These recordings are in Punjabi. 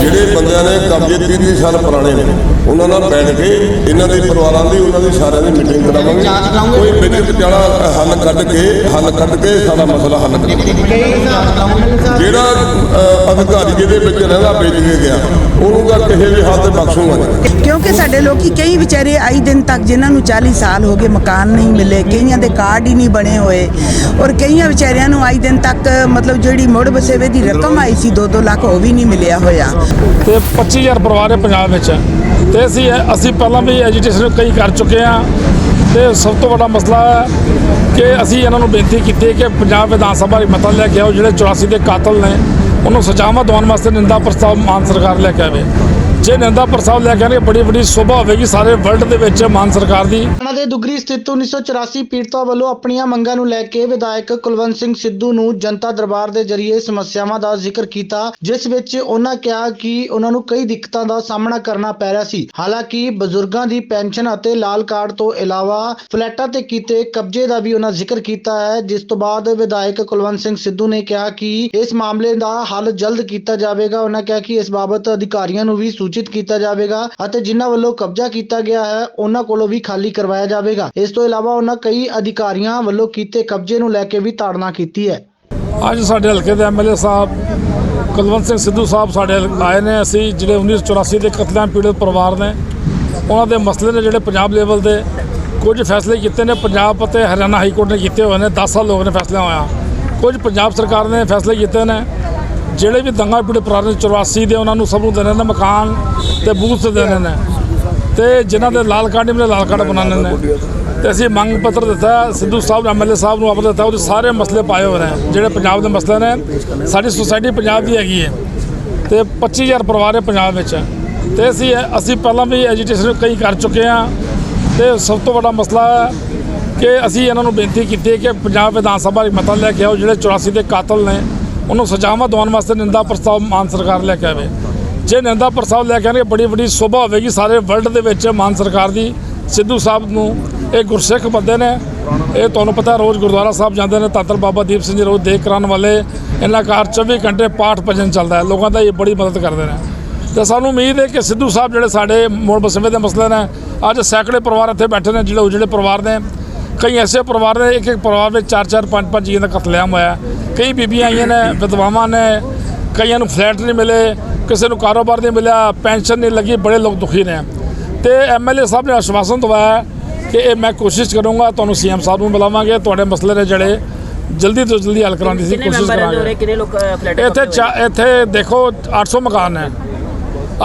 ਜਿਹੜੇ ਬੰਦਿਆਂ ਨੇ ਕਬਜ਼ੇ 30 30 ਸਾਲ ਪੁਰਾਣੇ ਨੇ ਉਹਨਾਂ ਨਾਲ ਬੈਠ ਕੇ ਇਹਨਾਂ ਦੇ ਪਰਿਵਾਰਾਂ ਦੀ ਉਹਨਾਂ ਦੀ ਸਾਰਿਆਂ ਦੀ ਮੀਟਿੰਗ ਕਰਾਵਾਂਗੇ। ਕੋਈ ਵਿੱਚ ਵਿਚਾਲਾ ਹੱਲ ਕੱਢ ਕੇ ਹੱਲ ਕੱਢ ਕੇ ਸਾਡਾ ਮਸਲਾ ਹੱਲ ਕਰਾਂਗੇ। ਜਿਹੜਾ ਅਧਿਕਾਰੀ ਜਿਹਦੇ ਵਿੱਚ ਰਹਿੰਦਾ ਵੇਚ ਕੇ ਗਿਆ ਉਹਨੂੰ ਤਾਂ ਕਿਸੇ ਵੀ ਤੇ ਬਖਸ਼ੂਗਾ। ਕਿਉਂਕਿ ਸਾਡੇ ਲੋਕੀ ਕਈ ਵਿਚਾਰੇ ਆਈ ਦਿਨ ਤੱਕ ਜਿਨ੍ਹਾਂ ਨੂੰ 40 ਸਾਲ ਹੋ ਗਏ ਮਕਾਨ ਨਹੀਂ ਮਿਲੇ ਕਈਆਂ ਦੇ ਕਾਰਡ ਹੀ ਨਹੀਂ ਬਣੇ ਹੋਏ ਔਰ ਕਈਆਂ ਵਿਚਾਰਿਆਂ ਨੂੰ ਆਈ ਦਿਨ ਤੱਕ ਮਤਲਬ ਜਿਹੜੀ ਮੁੜ ਵਸੇਵੇ ਦੀ ਰਕਮ ਆਈ ਸੀ 2-2 ਲੱਖ ਉਹ ਵੀ ਨਹੀਂ ਮਿਲਿਆ ਹੋਇਆ। ਤੇ 25000 ਪਰਿਵਾਰ ਹੈ ਪੰਜਾਬ ਵਿੱਚ। ਤੇ ਅਸੀਂ ਅਸੀਂ ਪਹਿਲਾਂ ਵੀ ਐਜੀਟੇਸ਼ਨ ਕਈ ਕਰ ਚੁੱਕੇ ਹਾਂ। ਤੇ ਸਭ ਤੋਂ ਵੱਡਾ ਮਸਲਾ ਹੈ ਕਿ ਅਸੀਂ ਇਹਨਾਂ ਨੂੰ ਬੇਨਤੀ ਕੀਤੀ ਕਿ ਪੰਜਾਬ ਵਿਧਾਨ ਸਭਾ ਦੀ ਮਤਾ ਲੈ ਕੇ ਆਓ, ਜਿਹੜੇ 84 ਦੇ ਕਾਤਲ ਨੇ, ਉਹਨੂੰ ਸਜ਼ਾਵਾਂ ਦਿਵਾਉਣ ਵਾਸਤੇ ਨਿੰਦਾ ਪ੍ਰਸਤਾਵ ਮਾਨ ਸਰਕਾਰ ਲੈ ਕੇ ਆਵੇ। ਜੇ ਨਿੰਦਾ ਪ੍ਰਸਤਾਵ ਲੈ ਕੇ ਆਣਗੇ ਬੜੀ ਬੜੀ ਸ਼ੋਭਾ ਹੋਵੇਗੀ ਸਾਰੇ ਵਰਲਡ ਦੇ ਵਿੱਚ ਮਾਨ ਸਰਕਾਰ ਦੀ। ਹਰਿਆਣਾ ਦੇ ਦੁਗਰੀ ਸਥਿਤ 1984 ਪੀੜਤਾਂ ਵੱਲੋਂ ਆਪਣੀਆਂ ਮੰਗਾਂ ਨੂੰ ਲੈ ਕੇ ਵਿਧਾਇਕ ਕੁਲਵੰਤ ਸਿੰਘ ਸਿੱਧੂ ਨੂੰ ਜਨਤਾ ਦਰਬਾਰ ਦੇ ਜ਼ਰੀਏ ਸਮੱਸਿਆਵਾਂ ਦਾ ਜ਼ਿਕਰ ਕੀਤਾ, ਜਿਸ ਵਿੱਚ ਉਹਨਾਂ ਕਿਹਾ ਕਿ ਉਹਨਾਂ ਨੂੰ ਕਈ ਦਿੱਕਤਾਂ ਦਾ ਸਾਹਮਣਾ ਕਰਨਾ ਪੈ ਰਿਹਾ ਸੀ। ਹਾਲਾਂਕਿ ਬਜ਼ੁਰਗਾਂ ਦੀ ਪੈਨਸ਼ਨ ਅਤੇ ਲਾਲ ਕਾਰਡ ਤੋਂ ਇਲਾਵਾ ਫਲੈਟਾਂ ਤੇ ਕੀਤੇ ਕਬਜ਼ੇ ਦਾ ਵੀ ਉਹਨਾਂ ਜ਼ਿਕਰ ਕੀਤਾ ਹੈ, ਜਿਸ ਤੋਂ ਬਾਅਦ ਵਿਧਾਇਕ ਕੁਲਵੰਤ ਸਿੰਘ ਸਿੱਧੂ ਨੇ ਕਿਹਾ ਕਿ ਇਸ ਮਾਮਲੇ ਦਾ ਹੱਲ ਜਲਦ ਕੀਤਾ ਜਾਵੇਗਾ। ਉਹਨਾਂ ਕਿਹਾ ਕਿ ਇਸ ਬਾਬਤ ਅਧਿਕਾਰੀਆਂ ਨੂੰ ਵੀ ਸੂਚਿਤ ਕੀਤਾ ਜਾਵੇਗਾ ਅਤੇ ਜਿਨ੍ਹਾਂ ਵੱਲੋਂ ਕਬਜ਼ਾ ਕੀਤਾ ਗਿਆ ਹੈ, ਉਹਨਾਂ ਕੋਲੋਂ ਵੀ ਖਾਲੀ ਕਰਵਾਇਆ ਜਾਵੇਗਾ। ਇਸ ਤੋਂ ਇਲਾਵਾ ਉਹਨਾਂ ਕਈ ਅਧਿਕਾਰੀਆਂ ਵੱਲੋਂ ਕੀਤੇ ਕਬਜ਼ੇ ਨੂੰ ਲੈ ਕੇ ਵੀ ਤਾੜਨਾ ਕੀਤੀ ਹੈ। ਅੱਜ ਸਾਡੇ ਹਲਕੇ ਦੇ ਐਮਐਲਏ ਸਾਹਿਬ, ਕੁਲਵੰਤ ਸਿੰਘ ਸਿੱਧੂ ਸਾਹਿਬ ਸਾਡੇ ਆਏ ਨੇ। ਅਸੀਂ ਜਿਹੜੇ 1984 ਦੇ ਕਤਲਾਂ ਪੀੜਤ ਪਰਿਵਾਰ ਨੇ, ਉਹਨਾਂ ਦੇ ਮਸਲੇ ਨੇ ਜਿਹੜੇ ਪੰਜਾਬ ਲੈਵਲ ਦੇ ਕੁਝ ਫੈਸਲੇ ਕੀਤੇ ਨੇ। ਪੰਜਾਬ ਅਤੇ ਹਰਿਆਣਾ ਹਾਈ ਕੋਰਟ ਨੇ ਕੀਤੇ ਹੋਏ ਨੇ 10 ਸਾਲ ਲੋਕ ਨੇ ਫੈਸਲੇ ਹੋਇਆ ਕੁਝ ਪੰਜਾਬ ਸਰਕਾਰ ਨੇ ਫੈਸਲੇ ਕੀਤੇ ਨੇ। ਜਿਹੜੇ ਵੀ ਦੰਗਾ ਪੀੜਤ ਪਰਿਵਾਰ ਨੇ 84 ਦੇ ਉਹਨਾਂ ਨੂੰ ਸਭ ਨੂੰ ਦੇਣੇ ਨੇ ਮਕਾਨ ਤੇ ਬੂਥ ਦੇਣੇ ਨੇ। ਤੇ ਜਿਨ੍ਹਾਂ ਦੇ ਲਾਲ ਕਾਰਡ ਨਹੀਂ ਮਿਲੇ, ਲਾਲ ਕਾਰਡ ਬਣਾਉਣੇ ਨੇ। ਤੇ ਅਸੀਂ ਮੰਗ ਪੱਤਰ ਦਿੱਤਾ, ਸਿੱਧੂ ਸਾਹਿਬ ਐਮਐਲਏ ਸਾਹਿਬ ਨੂੰ ਆਪਰ ਦਿੱਤਾ, ਉਹਦੇ ਸਾਰੇ ਮਸਲੇ ਪਾਏ ਹੋਏ ਨੇ, ਜਿਹੜੇ ਪੰਜਾਬ ਦੇ ਮਸਲੇ ਨੇ। ਸਾਡੀ ਸੁਸਾਇਟੀ ਪੰਜਾਬ ਦੀ ਹੈਗੀ ਹੈ। ਤੇ 25000 ਪਰਿਵਾਰ ਹੈ ਪੰਜਾਬ ਵਿੱਚ। ਤੇ ਅਸੀਂ ਅਸੀਂ ਪਹਿਲਾਂ ਵੀ ਐਜੀਟੇਸ਼ਨ ਕਈ ਕਰ ਚੁੱਕੇ ਹਾਂ। ਤੇ ਸਭ ਤੋਂ ਵੱਡਾ ਮਸਲਾ ਹੈ ਕਿ ਅਸੀਂ ਇਹਨਾਂ ਨੂੰ ਬੇਨਤੀ ਕੀਤੀ ਹੈ ਕਿ ਪੰਜਾਬ ਵਿਧਾਨ ਸਭਾ ਵਿੱਚ ਮਤਾ ਲੈ ਕੇ ਆਓ, ਜਿਹੜੇ 84 ਦੇ ਕਾਤਲ ਨੇ। ਉਹਨੂੰ ਸਜ਼ਾਵਾਂ ਦਿਵਾਉਣ ਵਾਸਤੇ ਨਿੰਦਾ ਪ੍ਰਸਤਾਵ ਮਾਨ ਸਰਕਾਰ ਲੈ ਕੇ ਆਵੇ। ਜੇ ਨਿੰਦਾ ਪ੍ਰਸਤਾਵ ਲੈ ਕੇ ਆਣਗੇ ਬੜੀ ਵੱਡੀ ਸ਼ੋਭਾ ਹੋਵੇਗੀ ਸਾਰੇ ਵਰਲਡ ਦੇ ਵਿੱਚ ਮਾਨ ਸਰਕਾਰ ਦੀ, ਸਿੱਧੂ ਸਾਹਿਬ ਨੂੰ। ਇਹ ਗੁਰਸਿੱਖ ਬੰਦੇ ਨੇ। ਇਹ ਤੁਹਾਨੂੰ ਪਤਾ ਰੋਜ਼ ਗੁਰਦੁਆਰਾ ਸਾਹਿਬ ਜਾਂਦੇ ਨੇ ਤਾਤਰ ਬਾਬਾ ਦੀਪ ਸਿੰਘ ਜੀ ਰੋਜ਼ ਦੇਖ ਕਰਾਉਣ ਵਾਲੇ। ਇਹਨਾਂ ਕਾਰ 24 ਘੰਟੇ ਪਾਠ ਭਜਨ ਚੱਲਦਾ ਹੈ। ਲੋਕਾਂ ਦਾ ਇਹ ਬੜੀ ਮਦਦ ਕਰਦੇ ਨੇ। ਤੇ ਸਾਨੂੰ ਉਮੀਦ ਹੈ ਕਿ ਸਿੱਧੂ ਸਾਹਿਬ ਜਿਹੜੇ ਸਾਡੇ ਮੋੜ ਬਸਵੇਂ ਦੇ ਮਸਲੇ ਨੇ, ਅੱਜ ਸੈਂਕੜੇ ਪਰਿਵਾਰ ਇੱਥੇ ਬੈਠੇ ਨੇ, ਜਿਹੜੇ ਉਜੜੇ ਪਰਿਵਾਰ ਨੇ। ਕਈ ਐਸੇ ਪਰਿਵਾਰ ਨੇ ਇੱਕ ਇੱਕ ਪਰਿਵਾਰ ਵਿੱਚ ਚਾਰ ਚਾਰ ਪੰਜ ਪੰਜ ਜੀਆਂ ਦਾ ਕਤਲੇਆਮ ਹੋਇਆ। ਕਈ ਬੀਬੀਆਂ ਆਈਆਂ ਨੇ ਵਿਧਵਾਵਾਂ ਨੇ ਕਈਆਂ ਨੂੰ ਫਲੈਟ ਨਹੀਂ ਮਿਲੇ ਕਿਸੇ ਨੂੰ ਕਾਰੋਬਾਰ ਨਹੀਂ ਮਿਲਿਆ ਪੈਨਸ਼ਨ ਨਹੀਂ ਲੱਗੀ ਬੜੇ ਲੋਕ ਦੁਖੀ ਨੇ। ਤੇ ਐਮਐਲਏ ਸਾਹਿਬ ਨੇ ਆਸ਼ਵਾਸਨ ਦਵਾਇਆ ਕਿ ਇਹ ਮੈਂ ਕੋਸ਼ਿਸ਼ ਕਰੂੰਗਾ ਤੁਹਾਨੂੰ ਸੀਐਮ ਸਾਹਿਬ ਨੂੰ ਬੁਲਾਵਾਂਗੇ ਤੁਹਾਡੇ ਮਸਲੇ ਨੇ ਜਿਹੜੇ ਜਲਦੀ ਤੋਂ ਜਲਦੀ ਹੱਲ ਕਰਾਉਣ ਦੀ ਸੀ ਕੋਸ਼ਿਸ਼ ਕਰਾਂਗੇ। ਇੱਥੇ ਇੱਥੇ ਦੇਖੋ 800 ਮਕਾਨ ਹੈ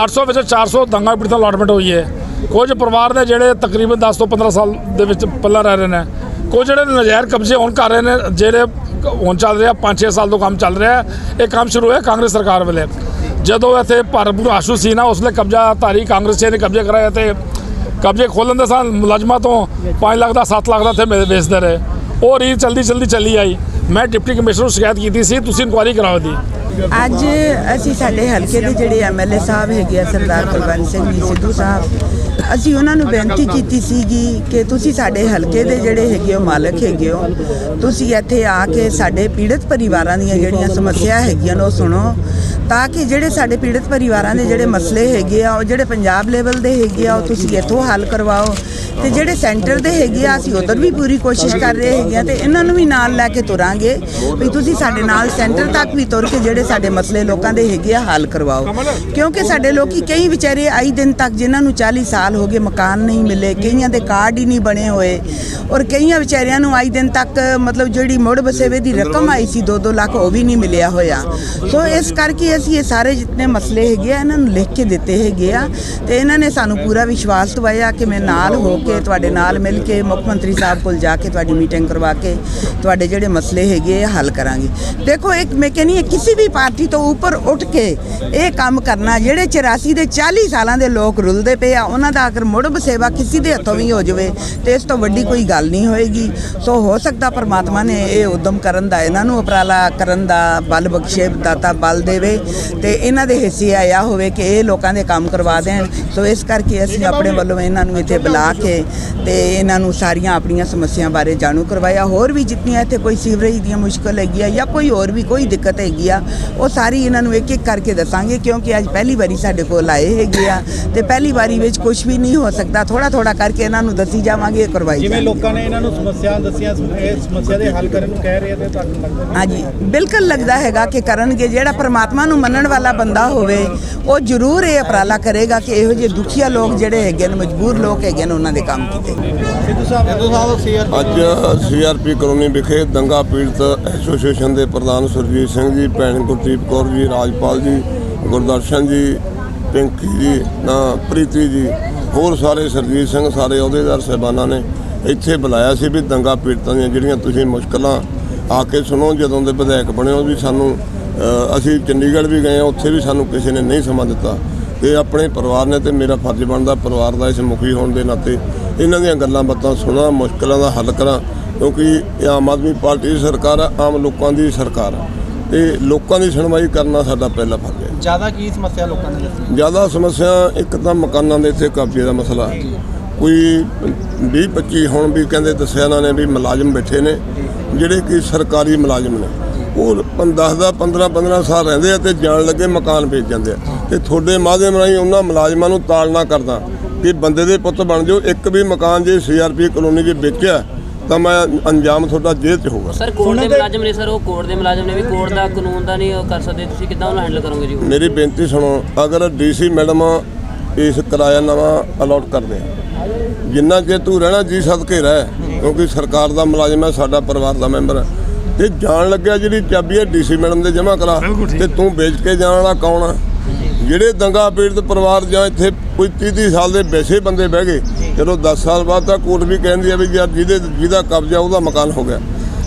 800 ਵਿੱਚ 400 ਦੰਗਾ ਪੀੜਤਾਂ ਅਲਾਟਮੈਂਟ ਹੋਈ ਹੈ। ਕੁਝ ਪਰਿਵਾਰ ਨੇ ਜਿਹੜੇ ਤਕਰੀਬਨ 10 ਤੋਂ 15 ਸਾਲ ਦੇ ਵਿੱਚ ਪੱਲਾ ਰਹਿ ਰਹੇ ਨੇ, ਕੁਝ ਜਿਹੜੇ ਨਜਾਇਰ ਕਬਜ਼ੇ ਹੁਣ ਕਰ ਰਹੇ ਨੇ, ਜਿਹੜੇ ਹੁਣ ਚੱਲ ਰਿਹਾ 5-6 ਸਾਲ ਤੋਂ ਕੰਮ ਚੱਲ ਰਿਹਾ, ਇਹ ਕੰਮ ਸ਼ੁਰੂ ਹੋਇਆ ਕਾਂਗਰਸ ਸਰਕਾਰ ਵੇਲੇ। ਜਦੋਂ ਇੱਥੇ ਭਾਰਤਪੁਰ ਆਸ਼ੂ ਸੀ ਨਾ ਉਸਲੇ ਕਬਜ਼ਾ ਧਾਰੀ ਕਾਂਗਰਸੀਆਂ ਨੇ ਕਬਜ਼ੇ ਕਰਾਏ ਤੇ ਕਬਜ਼ੇ ਖੋਲਣ ਦੇ ਸਾਂ ਮੁਲਾਜ਼ਮਾਂ ਤੋਂ 5 ਲੱਖ ਦਾ 7 ਲੱਖ ਦਾ ਇੱਥੇ ਵੇ- ਵੇਚਦੇ ਰਹੇ। ਉਹ ਰੀਤ ਜਲਦੀ ਜਲਦੀ ਚੱਲੀ ਆਈ। ਮੈਂ ਡਿਪਟੀ ਕਮਿਸ਼ਨਰ ਨੂੰ ਸ਼ਿਕਾਇਤ ਕੀਤੀ ਸੀ, ਤੁਸੀਂ ਇਨਕੁਆਇਰੀ ਕਰਾਓ ਦੀ ਅੱਜ ਅਸੀਂ ਸਾਡੇ ਹਲਕੇ ਦੇ ਜਿਹੜੇ ਐਮਐਲਏ ਸਾਹਿਬ ਹੈਗੇ ਆ, ਸਰਦਾਰ ਕੁਲਵੰਤ ਸਿੰਘ ਜੀ, ਸਿੱਧੂ ਸਾਹਿਬ, ਅਸੀਂ ਉਹਨਾਂ ਨੂੰ ਬੇਨਤੀ ਕੀਤੀ ਸੀਗੀ ਕਿ ਤੁਸੀਂ ਸਾਡੇ ਹਲਕੇ ਦੇ ਜਿਹੜੇ ਹੈਗੇ ਹੋ, ਮਾਲਕ ਹੈਗੇ ਹੋ, ਤੁਸੀਂ ਇੱਥੇ ਆ ਕੇ ਸਾਡੇ ਪੀੜਤ ਪਰਿਵਾਰਾਂ ਦੀਆਂ ਜਿਹੜੀਆਂ ਸਮੱਸਿਆ ਹੈਗੀਆਂ ਨੇ ਉਹ ਸੁਣੋ, ਤਾਂ ਕਿ ਜਿਹੜੇ ਸਾਡੇ ਪੀੜਤ ਪਰਿਵਾਰਾਂ ਦੇ ਜਿਹੜੇ ਮਸਲੇ ਹੈਗੇ ਆ, ਉਹ ਜਿਹੜੇ ਪੰਜਾਬ ਲੈਵਲ ਦੇ ਹੈਗੇ ਆ, ਉਹ ਤੁਸੀਂ ਇੱਥੋਂ ਹੱਲ ਕਰਵਾਓ। ਤੇ ਜਿਹੜੇ ਸੈਂਟਰ ਦੇ ਹੈਗੇ ਆ, ਅਸੀਂ ਉਧਰ ਵੀ ਪੂਰੀ ਕੋਸ਼ਿਸ਼ ਕਰ ਰਹੇ ਹੈਗੇ ਆ ਤੇ ਇਹਨਾਂ ਨੂੰ ਵੀ ਨਾਲ ਲੈ ਕੇ ਤੁਰਾਂਗੇ। ਵੀ ਤੁਸੀਂ ਸਾਡੇ ਨਾਲ ਸੈਂਟਰ ਤੱਕ ਵੀ ਤੁਰ ਕੇ ਜਿਹੜੇ ਸਾਡੇ ਮਸਲੇ ਲੋਕਾਂ ਦੇ ਹੈਗੇ ਆ, ਹੱਲ ਕਰਵਾਓ। ਕਿਉਂਕਿ ਸਾਡੇ ਲੋਕੀ ਕਈ ਵਿਚਾਰੇ ਆਈ ਦਿਨ ਤੱਕ ਜਿਨ੍ਹਾਂ ਨੂੰ 40 ਸਾਲ ਹੋ ਗਏ ਮਕਾਨ ਨਹੀਂ ਮਿਲੇ, ਕਈਆਂ ਦੇ ਕਾਰਡ ਹੀ ਨਹੀਂ ਬਣੇ ਹੋਏ ਔਰ ਕਈਆਂ ਵਿਚਾਰਿਆਂ ਨੂੰ ਆਈ ਦਿਨ ਤੱਕ ਮਤਲਬ ਜਿਹੜੀ ਮੁੜ ਵਸੇਵੇ ਦੀ ਰਕਮ ਆਈ ਸੀ 2-2 ਲੱਖ ਉਹ ਵੀ ਨਹੀਂ ਮਿਲਿਆ ਹੋਇਆ। ਸੋ ਇਸ ਕਰਕੇ ਅਸੀਂ ਇਹ ਸਾਰੇ ਜਿੰਨੇ ਮਸਲੇ ਹੈਗੇ ਆ, ਇਹਨਾਂ ਨੂੰ ਲਿਖ ਕੇ ਦਿੱਤੇ ਹੈਗੇ ਆ ਤੇ ਇਹਨਾਂ ਨੇ ਸਾਨੂੰ ਪੂਰਾ ਵਿਸ਼ਵਾਸ ਦਵਾਇਆ ਕਿ ਮੈਂ ਨਾਲ ਹੋ ਕੇ ਤੁਹਾਡੇ ਨਾਲ ਮਿਲ ਕੇ ਮੁੱਖ ਮੰਤਰੀ ਸਾਹਿਬ ਕੋਲ ਜਾ ਕੇ ਤੁਹਾਡੀ ਮੀਟਿੰਗ ਕਰਵਾ ਕੇ ਤੁਹਾਡੇ ਜਿਹੜੇ ਮਸਲੇ ਹੈਗੇ ਆ ਹੱਲ ਕਰਾਂਗੇ। ਦੇਖੋ, ਇੱਕ ਮੈਂ ਕਹਿੰਦੀ ਹਾਂ, ਕਿਸੇ ਵੀ ਪਾਰਟੀ ਤੋਂ ਉੱਪਰ ਉੱਠ ਕੇ ਇਹ ਕੰਮ ਕਰਨਾ, ਜਿਹੜੇ 84 ਦੇ 40 ਸਾਲਾਂ ਦੇ ਲੋਕ ਰੁਲਦੇ ਪਏ ਆ, ਉਹਨਾਂ ਦਾ ਅਗਰ ਮੁੜ ਬਸੇਵਾ ਕਿਸੇ ਦੇ ਹੱਥੋਂ ਵੀ ਹੋ ਜਾਵੇ, ਤੇ ਇਸ ਤੋਂ ਵੱਡੀ ਕੋਈ ਗੱਲ ਨਹੀਂ ਹੋਏਗੀ। ਸੋ ਹੋ ਸਕਦਾ ਪਰਮਾਤਮਾ ਨੇ ਇਹ ਉਦਮ ਕਰਨ ਦਾ, ਇਹਨਾਂ ਨੂੰ ਉਪਰਾਲਾ ਕਰਨ ਦਾ ਬਲ ਬਖਸ਼ੇ, ਦਾਤਾ ਬਲ ਦੇਵੇ, ਤੇ ਇਹਨਾਂ ਦੇ ਹਿੱਸੇ ਆਇਆ ਹੋਵੇ ਕਿ ਇਹ ਲੋਕਾਂ ਦੇ ਕੰਮ ਕਰਵਾ ਦੇਣ। ਸੋ ਇਸ ਕਰਕੇ ਅਸੀਂ ਆਪਣੇ ਵੱਲੋਂ ਇਹਨਾਂ ਨੂੰ ਇੱਥੇ ਬੁਲਾ ਕੇ ਤੇ ਇਹਨਾਂ ਨੂੰ ਸਾਰੀਆਂ ਆਪਣੀਆਂ ਸਮੱਸਿਆਵਾਂ ਬਾਰੇ ਜਾਣੂ ਕਰਵਾਇਆ। ਹੋਰ ਵੀ ਜਿੰਨੀਆਂ ਇੱਥੇ ਕੋਈ ਸੀਵਰੇਜ ਦੀਆਂ ਮੁਸ਼ਕਲ ਹੈਗੀ ਆ ਜਾਂ ਕੋਈ ਹੋਰ ਵੀ ਕੋਈ ਦਿੱਕਤ ਹੈਗੀ ਆ ਉਹ ਸਾਰੀ ਇਹਨਾਂ ਨੂੰ ਇੱਕ ਇੱਕ ਕਰਕੇ ਦੱਸਾਂਗੇ ਕਿਉਂਕਿ ਅੱਜ ਪਹਿਲੀ ਵਾਰੀ ਸਾਡੇ ਕੋਲ ਆਏ ਹੈਗੇ ਆ ਤੇ ਪਹਿਲੀ ਵਾਰੀ ਵਿੱਚ ਕੁਝ ਵੀ ਨਹੀਂ ਹੋ ਸਕਦਾ। ਥੋੜਾ ਥੋੜਾ ਕਰਕੇ ਇਹਨਾਂ ਨੂੰ ਦੱਸੀ ਜਾਵਾਂਗੇ ਕਰਵਾਈ ਜਿਵੇਂ ਲੋਕਾਂ ਨੇ ਇਹਨਾਂ ਨੂੰ ਸਮੱਸਿਆ ਦੱਸੀਆਂ ਇਹ ਸਮੱਸਿਆ ਦੇ ਹੱਲ ਕਰਨ ਨੂੰ ਕਹਿ ਰਹੇ ਤੇ ਤੁਹਾਨੂੰ ਲੱਗਦਾ ਹਾਂਜੀ ਬਿਲਕੁਲ ਲੱਗਦਾ ਹੈਗਾ ਕਿ ਕਰਨਗੇ ਜਿਹੜਾ ਪ੍ਰਮਾਤਮਾ ਨੂੰ ਮੰਨਣ ਵਾਲਾ ਬੰਦਾ ਹੋਵੇ ਉਹ ਜ਼ਰੂਰ ਇਹ ਉਪਰਾਲਾ ਕਰੇਗਾ ਕਿ ਇਹੋ ਜਿਹੇ ਦੁਖੀਆ ਲੋਕ ਜਿਹੜੇ ਹੈਗੇ ਨੇ ਮਜਬੂਰ ਲੋਕ ਹੈਗੇ ਨੇ ਉਹਨਾਂ ਦੇ ਕੰਮ ਕੀਤੇ ਸਿੱਧੂ ਸਾਹਿਬ ਸਿੱਧੂ ਸਾਹਿਬ ਸੀਆਰ ਅੱਜ ਸੀਆਰਪੀ ਕਲੋਨੀ ਵਿਖੇ ਦੰਗਾ ਪੀੜਤ ਐਸੋਸੀਏਸ਼ਨ ਦੇ ਪ੍ਰਧਾਨ ਸੁਰਜੀਤ ਸਿੰਘ ਜੀ ਭੈਣ ਗੁਰਦੀਪ ਕੌਰ ਜੀ, ਰਾਜਪਾਲ ਜੀ, ਗੁਰਦਰਸ਼ਨ ਜੀ, ਪਿੰਕੀ ਜੀ, ਨਾ ਪ੍ਰੀਤੀ ਜੀ, ਹੋਰ ਸਾਰੇ ਸਰਜੀਤ ਸਿੰਘ, ਸਾਰੇ ਅਹੁਦੇਦਾਰ ਸਹਿਬਾਨਾਂ ਨੇ ਇੱਥੇ ਬੁਲਾਇਆ ਸੀ ਵੀ ਦੰਗਾ ਪੀੜਤਾਂ ਦੀਆਂ ਜਿਹੜੀਆਂ ਤੁਸੀਂ ਮੁਸ਼ਕਲਾਂ ਆ ਕੇ ਸੁਣੋ, ਜਦੋਂ ਦੇ ਵਿਧਾਇਕ ਬਣੇ ਹੋ ਵੀ ਸਾਨੂੰ ਅਸੀਂ ਚੰਡੀਗੜ੍ਹ ਵੀ ਗਏ ਹਾਂ, ਉੱਥੇ ਵੀ ਸਾਨੂੰ ਕਿਸੇ ਨੇ ਨਹੀਂ ਸਮਾਂ ਦਿੱਤਾ। ਇਹ ਆਪਣੇ ਪਰਿਵਾਰ ਨੇ ਤੇ ਮੇਰਾ ਫਰਜ਼ ਬਣਦਾ ਪਰਿਵਾਰ ਦਾ ਇਸ ਮੁਖੀ ਹੋਣ ਦੇ ਨਾਤੇ ਇਹਨਾਂ ਦੀਆਂ ਗੱਲਾਂ ਬਾਤਾਂ ਸੁਣਾ, ਮੁਸ਼ਕਲਾਂ ਦਾ ਹੱਲ ਕਰਾਂ, ਕਿਉਂਕਿ ਇਹ ਆਮ ਆਦਮੀ ਪਾਰਟੀ ਦੀ ਸਰਕਾਰ ਆ, ਆਮ ਲੋਕਾਂ ਦੀ ਸਰਕਾਰ ਆ। ਤੇ ਲੋਕਾਂ ਦੀ ਸੁਣਵਾਈ ਕਰਨਾ ਸਾਡਾ ਪਹਿਲਾ ਫਰਜ਼ ਹੈ। ਜ਼ਿਆਦਾ ਕੀ ਸਮੱਸਿਆ ਲੋਕਾਂ ਨੇ ਦੱਸੀ ਜ਼ਿਆਦਾ ਸਮੱਸਿਆ ਇੱਕ ਤਾਂ ਮਕਾਨਾਂ ਦੇ ਇੱਥੇ ਕਬਜ਼ੇ ਦਾ ਮਸਲਾ। ਕੋਈ 20 25 ਹੁਣ ਵੀ ਕਹਿੰਦੇ ਦੱਸਿਆ ਇਹਨਾਂ ਨੇ ਵੀ ਮੁਲਾਜ਼ਮ ਬੈਠੇ ਨੇ ਜਿਹੜੇ ਕਿ ਸਰਕਾਰੀ ਮੁਲਾਜ਼ਮ ਨੇ। ਉਹ 10 ਦਾ 15 15 ਸਾਲ ਰਹਿੰਦੇ ਆ ਤੇ ਜਾਣ ਲੱਗੇ ਮਕਾਨ ਵੇਚ ਜਾਂਦੇ ਆ। ਤੇ ਤੁਹਾਡੇ ਮਾਧਿਅਮ ਰਾਹੀਂ ਉਹਨਾਂ ਮੁਲਾਜ਼ਮਾਂ ਨੂੰ ਤਾੜਨਾ ਕਰਦਾ ਕਿ ਬੰਦੇ ਦੇ ਪੁੱਤ ਬਣ ਜਾਓ ਇੱਕ ਵੀ ਮਕਾਨ ਜੇ ਸੀਆਰਪੀ ਕਲੋਨੀ 'ਚ ਵੇਚਿਆ ਤਾਂ ਮੈਂ ਅੰਜਾਮ ਤੁਹਾਡਾ ਜੇਲ੍ਹ 'ਚ ਹੋਊਗਾ। ਸਰ ਕੋਰਟ ਦੇ ਮੁਲਾਜ਼ਮ ਨੇ ਸਰ ਉਹ ਕੋਰਟ ਦੇ ਮੁਲਾਜ਼ਮ ਨੇ ਵੀ ਕੋਰਟ ਦਾ ਕਾਨੂੰਨ ਦਾ ਨਹੀਂ ਉਹ ਕਰ ਸਕਦੇ ਤੁਸੀਂ ਕਿੱਦਾਂ ਉਹਨੂੰ ਹੈਂਡਲ ਕਰੋਗੇ ਜੀ? ਮੇਰੀ ਬੇਨਤੀ ਸੁਣੋ ਅਗਰ ਡੀਸੀ ਮੈਡਮ ਇਸ ਕਿਰਾਇਆ ਨਵਾਂ ਅਲਾਟ ਕਰਦੇ ਆ ਜਿੰਨਾ ਚਿਰ ਤੂੰ ਰਹਿਣਾ ਜੀ ਸਦਕੇ ਰਹਿ ਕਿਉਂਕਿ ਸਰਕਾਰ ਦਾ ਮੁਲਾਜ਼ਮ ਹੈ ਸਾਡਾ ਪਰਿਵਾਰ ਦਾ ਮੈਂਬਰ ਹੈ। ਤੇ ਜਾਣ ਲੱਗਿਆ ਜਿਹੜੀ ਚਾਬੀ ਹੈ ਡੀਸੀ ਮੈਡਮ ਦੇ ਜਮ੍ਹਾਂ ਕਰਾ ਤੇ ਤੂੰ ਵੇਚ ਕੇ ਜਾਣ ਵਾਲਾ ਕੌਣ ਆ? ਜਿਹੜੇ ਦੰਗਾ ਪੀੜਤ ਪਰਿਵਾਰ ਜਾਂ ਇੱਥੇ ਕੋਈ 30 30 ਸਾਲ ਦੇ ਵੈਸੇ ਬੰਦੇ ਬਹਿ ਗਏ ਚਲੋ 10 ਸਾਲ ਬਾਅਦ ਤਾਂ ਕੋਰਟ ਵੀ ਕਹਿੰਦੀ ਆ ਵੀ ਯਾਰ ਜਿਹਦੇ ਜਿਹਦਾ ਕਬਜ਼ਾ ਉਹਦਾ ਮਕਾਨ ਹੋ ਗਿਆ।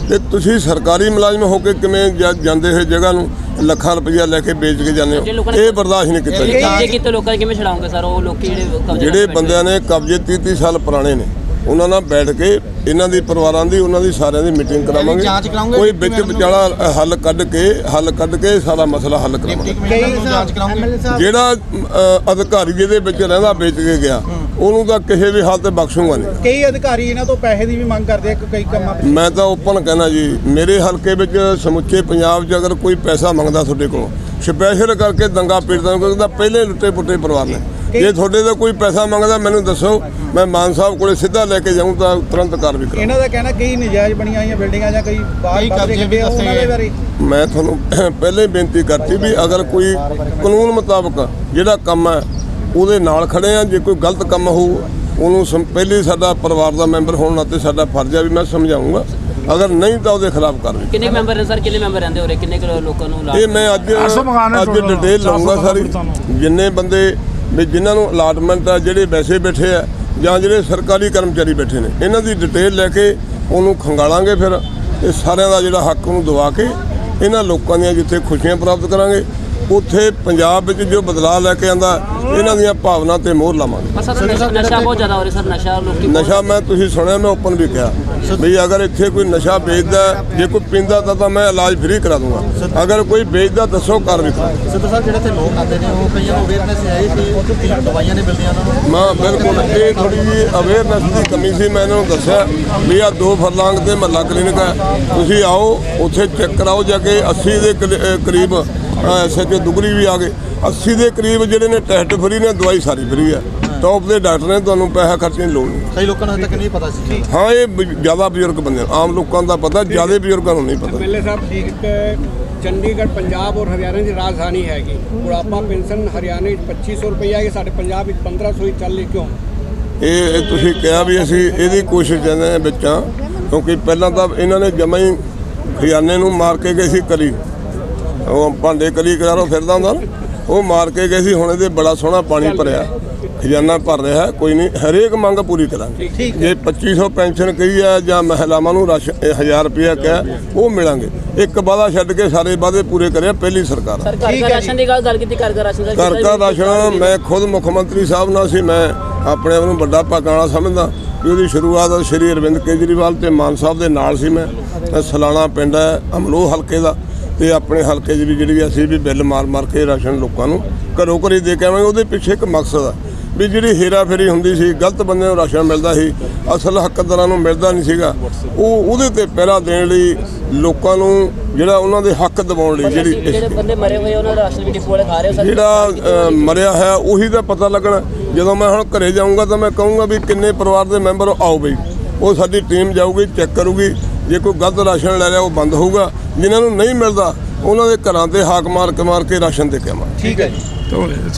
ਤੇ ਤੁਸੀਂ ਸਰਕਾਰੀ ਮੁਲਾਜ਼ਮ ਹੋ ਕੇ ਕਿਵੇਂ ਜਾਂਦੇ ਹੋਏ ਜਗ੍ਹਾ ਨੂੰ? ਲੱਖਾਂ ਰੁਪਈਆ ਲੈ ਕੇ ਵੇਚ ਕੇ ਜਾਂਦੇ ਹੋ। ਇਹ ਬਰਦਾਸ਼ਤ ਨਹੀਂ ਕੀਤਾ ਜੀ ਕੀਤੇ ਲੋਕਾਂ ਕਿਵੇਂ ਛਡਾਉਂਗੇ ਸਰ? ਉਹ ਲੋਕੀ ਜਿਹੜੇ ਬੰਦਿਆਂ ਨੇ ਕਬਜ਼ੇ 30 30 ਸਾਲ ਪੁਰਾਣੇ ਨੇ। ਉਹਨਾਂ ਨਾਲ ਬੈਠ ਕੇ ਇਹਨਾਂ ਦੀ ਪਰਿਵਾਰਾਂ ਦੀ ਉਹਨਾਂ ਦੀ ਸਾਰਿਆਂ ਦੀ ਮੀਟਿੰਗ ਕਰਾਵਾਂਗੇ। ਕੋਈ ਵਿੱਚ? ਵਿਚਾਲਾ ਹੱਲ ਕੱਢ ਕੇ ਹੱਲ ਕੱਢ ਕੇ ਸਾਰਾ ਮਸਲਾ ਹੱਲ ਕਰਾਵਾਂਗੇ। ਜਿਹੜਾ ਅਧਿਕਾਰੀ ਜਿਹਦੇ ਵਿੱਚ ਰਹਿੰਦਾ ਵੇਚ ਕੇ ਗਿਆ ਉਹਨੂੰ ਤਾਂ ਕਿਸੇ ਵੀ ਹਾਲਤ ਤੇ ਬਖਸ਼ੂਗਾ ਨਹੀਂ। ਕਈ ਅਧਿਕਾਰੀ ਇਹਨਾਂ ਤੋਂ ਪੈਸੇ ਦੀ ਵੀ ਮੰਗ ਕਰਦੇ ਆ ਕਈ ਕੰਮਾਂ ਪਿੱਛੇ। ਮੈਂ ਤਾਂ ਓਪਨ ਕਹਿਣਾ ਜੀ ਮੇਰੇ ਹਲਕੇ ਵਿੱਚ ਸਮੁੱਚੇ ਪੰਜਾਬ 'ਚ ਅਗਰ ਕੋਈ ਪੈਸਾ ਮੰਗਦਾ ਤੁਹਾਡੇ ਕੋਲੋਂ ਸਪੈਸ਼ਲ ਕਰਕੇ ਦੰਗਾ ਪੀੜਤਾਂ ਨੂੰ ਕਹਿੰਦਾ ਪਹਿਲੇ ਲੁੱਟੇ ਪੁੱਟੇ ਪਰਿਵਾਰ ਨੇ। ਜੇ ਤੁਹਾਡੇ ਤੋਂ ਕੋਈ ਪੈਸਾ ਮੰਗਦਾ ਮੈਨੂੰ ਦੱਸੋ। ਮੈਂ ਮਾਨ ਸਾਹਿਬ ਕੋਲੇ ਸਿੱਧਾ ਲੈ ਕੇ ਜਾਊਂ ਤਾਂ ਤੁਰੰਤ ਕਾਰਵਾਈ ਕਰਾਂ ਇਹਨਾਂ ਦਾ ਕਹਿਣਾ ਕਈ ਨਜਾਇਜ਼ ਬਣੀਆਂ ਹੋਈਆਂ ਬਿਲਡਿੰਗਾਂ ਜਾਂ ਕਈ ਬਾਹਰ ਕਬਜ਼ੇ ਕੱਢੇ ਆ, ਉਹਨਾਂ ਦੇ ਬਾਰੇ। ਮੈਂ ਤੁਹਾਨੂੰ ਪਹਿਲੇ ਹੀ ਬੇਨਤੀ ਕਰਤੀ ਵੀ ਅਗਰ ਕੋਈ ਕਾਨੂੰਨ ਮੁਤਾਬਕ ਜਿਹੜਾ ਕੰਮ ਹੈ ਉਹਦੇ ਨਾਲ ਖੜੇ ਆ ਜੇ ਕੋਈ ਗਲਤ ਕੰਮ ਹੋਊ ਉਹਨੂੰ ਪਹਿਲੇ ਸਾਡਾ ਪਰਿਵਾਰ ਦਾ ਮੈਂਬਰ ਹੋਣ ਨਾਤੇ ਸਾਡਾ ਫਰਜ਼ ਹੈ ਵੀ ਮੈਂ ਸਮਝਾਉਂਗਾ ਅਗਰ ਨਹੀਂ ਤਾਂ ਉਹਦੇ ਖਿਲਾਫ ਕਾਰਵਾਈ ਕਿੰਨੇ ਮੈਂਬਰ ਨੇ ਸਰ? ਕਿੰਨੇ ਮੈਂਬਰ ਰਹਿੰਦੇ ਹੋਰੇ ਕਿੰਨੇ ਲੋਕਾਂ ਨੂੰ ਲਾ ਇਹ ਮੈਂ ਅੱਜ ਅੱਜ ਡਿਟੇਲ ਲਵਾਂਗਾ ਸਾਰੀ। ਜਿੰਨੇ ਬੰਦੇ ਵੀ ਜਿਨ੍ਹਾਂ ਨੂੰ ਅਲਾਟਮੈਂਟ ਆ ਜਿਹੜੇ ਵੈਸੇ ਬੈਠੇ ਆ ਜਾਂ ਜਿਹੜੇ ਸਰਕਾਰੀ ਕਰਮਚਾਰੀ ਬੈਠੇ ਨੇ ਇਹਨਾਂ ਦੀ ਡਿਟੇਲ ਲੈ ਕੇ ਉਹਨੂੰ ਖੰਗਾਲਾਂਗੇ ਫਿਰ ਇਹ ਸਾਰਿਆਂ ਦਾ ਜਿਹੜਾ ਹੱਕ ਉਹਨੂੰ ਦਵਾ ਕੇ ਇਹਨਾਂ ਲੋਕਾਂ ਦੀਆਂ ਜਿੱਥੇ ਖੁਸ਼ੀਆਂ ਪ੍ਰਾਪਤ ਕਰਾਂਗੇ ਉੱਥੇ ਪੰਜਾਬ ਵਿੱਚ ਜੋ ਬਦਲਾਅ ਲੈ ਕੇ ਆਂਦਾ ਇਹਨਾਂ ਦੀਆਂ ਭਾਵਨਾ ਤੇ ਮੋਹਰ ਲਾਵਾਂਗੇ। ਨਸ਼ਾ ਬਹੁਤ ਜ਼ਿਆਦਾ ਹੋ ਰਿਹਾ ਸਰ ਨਸ਼ਾ ਲੋਕੀ ਨਸ਼ਾ ਮੈਂ ਤੁਸੀਂ ਸੁਣਿਆ ਮੈਂ ਓਪਨ ਵੀ ਕਿਹਾ। ਵੀ ਅਗਰ ਇੱਥੇ ਕੋਈ ਨਸ਼ਾ ਵੇਚਦਾ ਜੇ ਕੋਈ ਪੀਂਦਾ ਤਾਂ ਤਾਂ ਮੈਂ ਇਲਾਜ ਫ੍ਰੀ ਕਰਾ ਦੂੰਗਾ। ਅਗਰ ਕੋਈ ਵੇਚਦਾ ਦੱਸੋ ਕਰ ਵੀ ਕਰਾਂ ਸਿੱਧੂ ਸਾਹਿਬ ਜਿਹੜੇ ਇੱਥੇ ਲੋਕ ਆਉਂਦੇ ਨੇ ਉਹ ਕਈਆਂ ਨੂੰ ਅਵੇਅਰਨੈਸ ਹੈ ਕਿ ਉਹ ਕਿੰਨੀਆਂ ਦਵਾਈਆਂ ਨੇ ਮਿਲਦੀਆਂ ਉਹਨਾਂ ਨੂੰ? ਮੈਂ ਬਿਲਕੁਲ ਇਹ ਥੋੜੀ ਜਿਹੀ ਅਵੇਅਰਨੈਸ ਦੀ ਕਮੀ ਸੀ ਮੈਂ ਇਹਨਾਂ ਨੂੰ ਦੱਸਿਆ ਵੀ ਆ ਦੋ ਫਰਲਾਂਗ ਤੇ ਮਹੱਲਾ ਕਲੀਨਿਕ ਹੈ। ਤੁਸੀਂ ਆਓ ਉੱਥੇ ਚੈੱਕ ਕਰਾਓ ਜਾ ਕੇ 80 ਦੇ ਕਰੀਬ ਐਸਐਚਓ ਦੁਗਰੀ ਵੀ ਆ ਗਏ। 80 ਦੇ ਕਰੀਬ ਜਿਹੜੇ ਨੇ ਟੈਸਟ ਫਰੀ ਨੇ ਦਵਾਈ ਸਾਰੀ ਫਰੀ ਹੈ। ਟੌਪ ਦੇ ਡਾਕਟਰ ਨੇ ਤੁਹਾਨੂੰ ਪੈਸਾ ਖਰਚਣ ਦੀ ਲੋੜ ਨਹੀਂ। ਕਈ ਲੋਕਾਂ ਨੂੰ ਹਜੇ ਤੱਕ ਨਹੀਂ ਪਤਾ ਸੀ ਹਾਂ ਇਹ ਬ- ਜ਼ਿਆਦਾ ਬਜ਼ੁਰਗ ਬੰਦੇ ਨੇ। ਆਮ ਲੋਕਾਂ ਦਾ ਪਤਾ ਜ਼ਿਆਦਾ ਬਜ਼ੁਰਗਾਂ ਨੂੰ ਨਹੀਂ ਪਤਾ। ਐਮਐਲਏ ਸਾਹਿਬ ਇੱਕ ਚੰਡੀਗੜ੍ਹ ਪੰਜਾਬ ਔਰ ਹਰਿਆਣਾ ਦੀ ਰਾਜਧਾਨੀ ਹੈਗੀ। ਬੁਢਾਪਾ ਪੈਨਸ਼ਨ ਹਰਿਆਣਾ ਵਿੱਚ 2500 ਰੁਪਏ ਹੈ ਸਾਡੇ ਪੰਜਾਬ ਵਿੱਚ 1500 ਹੀ ਚੱਲ ਰਹੀ ਕਿਉਂ? ਇਹ ਇਹ ਤੁਸੀਂ ਕਿਹਾ ਵੀ ਅਸੀਂ ਇਹਦੀ ਕੋਸ਼ਿਸ਼ ਜਾਂਦੇ ਹਾਂ ਵਿੱਚਾਂ ਕਿਉਂਕਿ ਪਹਿਲਾਂ ਤਾਂ ਇਹਨਾਂ ਨੇ ਜਮਾਂ ਹੀ ਖਜ਼ਾਨੇ ਨੂੰ ਮਾਰ ਕੇ ਗਏ ਸੀ ਕਲੀ। ਉਹ ਭਾਂਡੇ ਕਲੀ ਕਰਾਰੋ ਫਿਰਦਾ ਹੁੰਦਾ ਨਾ ਉਹ ਮਾਰ ਕੇ ਗਏ ਸੀ ਹੁਣ ਇਹਦੇ ਬੜਾ ਸੋਹਣਾ ਪਾਣੀ ਭਰਿਆ। ਖਜ਼ਾਨਾ ਭਰ ਰਿਹਾ ਕੋਈ ਨਹੀਂ ਹਰੇਕ ਮੰਗ ਪੂਰੀ ਕਰਾਂਗੇ। ਜੇ 2500 ਪੈਨਸ਼ਨ ਕਹੀ ਹੈ ਜਾਂ ਮਹਿਲਾਵਾਂ ਨੂੰ ਰਾਸ਼ਨ 1000 ਰੁਪਇਆ ਕਿਹਾ ਉਹ ਮਿਲਾਂਗੇ। ਇੱਕ ਵਾਅਦਾ ਛੱਡ ਕੇ ਸਾਰੇ ਵਾਅਦੇ ਪੂਰੇ ਕਰਿਆ ਪਹਿਲੀ ਸਰਕਾਰ ਘਰ ਰਾਸ਼ਨ ਦੀ ਗੱਲ ਕੀਤੀ ਰਾਸ਼ਨ ਦਾ ਘਰ ਰਾਸ਼ਨ ਮੈਂ ਖੁਦ ਮੁੱਖ ਮੰਤਰੀ ਸਾਹਿਬ ਨਾਲ ਸੀ ਮੈਂ ਆਪਣੇ ਆਪ ਨੂੰ ਵੱਡਾ ਭਾਗਾਂ ਵਾਲਾ ਸਮਝਦਾ ਵੀ ਉਹਦੀ ਸ਼ੁਰੂਆਤ ਸ਼੍ਰੀ ਅਰਵਿੰਦ ਕੇਜਰੀਵਾਲ ਤੇ ਮਾਨ ਸਾਹਿਬ ਦੇ ਨਾਲ ਸੀ ਮੈਂ। ਸਲਾਣਾ ਪਿੰਡ ਹੈ ਅਮਲੋਹ ਹਲਕੇ ਦਾ ਤੇ ਆਪਣੇ ਹਲਕੇ 'ਚ ਵੀ ਜਿਹੜੀ ਅਸੀਂ ਵੀ ਬਿੱਲ ਮਾਰ ਮਾਰ ਕੇ ਰਾਸ਼ਨ ਲੋਕਾਂ ਨੂੰ ਘਰੋਂ ਘਰੀ ਦੇ ਕੇ ਆਵਾਂਗੇ ਉਹਦੇ ਪਿੱਛੇ ਇੱਕ ਮਕਸਦ ਆ। ਵੀ ਜਿਹੜੀ ਹੇਰਾਫੇਰੀ ਹੁੰਦੀ ਸੀ ਗਲਤ ਬੰਦੇ ਨੂੰ ਰਾਸ਼ਨ ਮਿਲਦਾ ਸੀ ਅਸਲ ਹੱਕਦਾਰਾਂ ਨੂੰ ਮਿਲਦਾ ਨਹੀਂ ਸੀਗਾ। ਉਹ ਉਹਦੇ ਤੇ ਪਹਿਰਾ ਦੇਣ ਲਈ ਲੋਕਾਂ ਨੂੰ ਜਿਹੜਾ ਉਹਨਾਂ ਦੇ ਹੱਕ ਦਿਵਾਉਣ ਲਈ ਜਿਹੜੇ ਜਿਹੜੀ ਬੰਦੇ ਮਰੇ ਹੋਏ ਉਹਨਾਂ ਦਾ ਰਾਸ਼ਨ ਵੀ ਡਿਪੂ ਵਾਲੇ ਖਾ ਰਹੇ ਹੋ ਸਰ ਜਿਹੜਾ ਮਰਿਆ ਹੈ ਉਹੀ ਦਾ ਪਤਾ ਲੱਗਣਾ। ਜਦੋਂ ਮੈਂ ਹੁਣ ਘਰੇ ਜਾਊਂਗਾ ਤਾਂ ਮੈਂ ਕਹੂੰਗਾ ਵੀ ਕਿੰਨੇ ਪਰਿਵਾਰ ਦੇ ਮੈਂਬਰ ਆਓ ਬਈ। ਉਹ ਸਾਡੀ ਟੀਮ ਜਾਊਗੀ ਚੈੱਕ ਕਰੂਗੀ। ਜੇ ਕੋਈ ਗਲਤ ਰਾਸ਼ਨ ਲੈ ਰਿਹਾ ਉਹ ਬੰਦ ਹੋਊਗਾ। ਜਿਨ੍ਹਾਂ ਨੂੰ ਨਹੀਂ ਮਿਲਦਾ ਉਹਨਾਂ ਦੇ ਘਰਾਂ ਤੇ ਹਾਕ ਮਾਰ ਕੇ ਮਾਰ ਕੇ ਰਾਸ਼ਨ ਦੇ ਕੇ ਆਵਾਂਗੇ। ਠੀਕ ਹੈ ਜੀ।